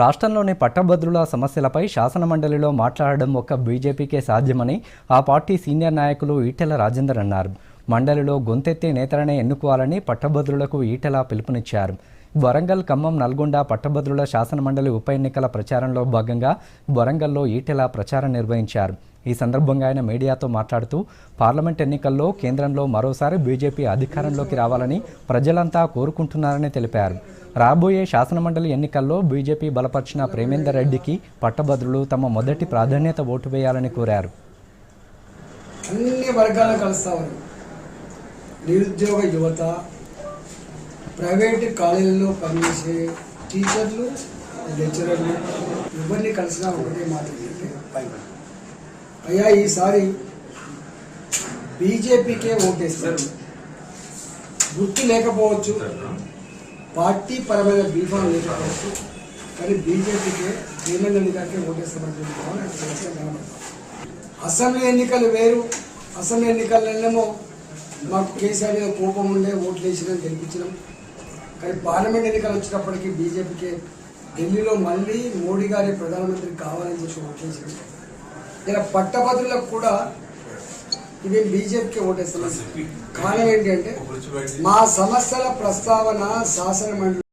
రాష్ట్రంలోని పట్టభద్రుల సమస్యలపై శాసనమండలిలో మాట్లాడడం ఒక్క బీజేపీకే సాధ్యమని ఆ పార్టీ సీనియర్ నాయకులు ఈటెల రాజేందర్ అన్నారు. మండలిలో గొంతెత్తి నేతలనే ఎన్నుకోవాలని పట్టభద్రులకు ఈటెల పిలుపునిచ్చారు. వరంగల్ ఖమ్మం నల్గొండ పట్టభద్రుల శాసనమండలి ఉప ఎన్నికల ప్రచారంలో భాగంగా వరంగల్లో ఈటెల ప్రచారం నిర్వహించారు. ఈ సందర్భంగా ఆయన మీడియాతో మాట్లాడుతూ పార్లమెంట్ ఎన్నికల్లో కేంద్రంలో మరోసారి బీజేపీ అధికారంలోకి రావాలని ప్రజలంతా కోరుకుంటున్నారని తెలిపారు. రాబోయే శాసనమండలి ఎన్నికల్లో బీజేపీ బలపరిచిన ప్రేమేందర్ రెడ్డికి పట్టభద్రులు తమ మొదటి ప్రాధాన్యత ఓటు వేయాలని కోరారు. అన్ని వర్గాలను కలుస్తా ఉంది నిరుద్యోగ యువత ప్రైవేట్ కాలేజీల్లో పనిచేసే టీచర్లు లెక్చరర్లు ఎవరిని కలిసినా ఒకటే మాట అయ్యా ఈసారి బీజేపీకే ఓటేస్తారు. గుర్తు లేకపోవచ్చు. పార్టీ పరమైన బీఫాం లేకపోవచ్చు కానీ బీజేపీకే దేవేంద్ర గారికి ఓటేస్తామని చెప్తామని అసెంబ్లీ ఎన్నికలు వేరు అసెంబ్లీ ఎన్నికలనేమో మాకు కేసీఆర్ మీద కోపం ఉండే ఓట్లు వేసినాం గెలిపించినాం. కానీ పార్లమెంట్ ఎన్నికలు వచ్చినప్పటికీ బీజేపీకి ఢిల్లీలో మళ్ళీ మోడీ గారి ప్రధానమంత్రి కావాలని చెప్పి ఓట్లు వేసినాం. ఇలా పట్టభద్రులకు కూడా ఇవి బీజేపీకి ఓటేస్తున్నాం కారణం ఏంటి అంటే మా సమస్యల ప్రస్తావన శాసన మండలి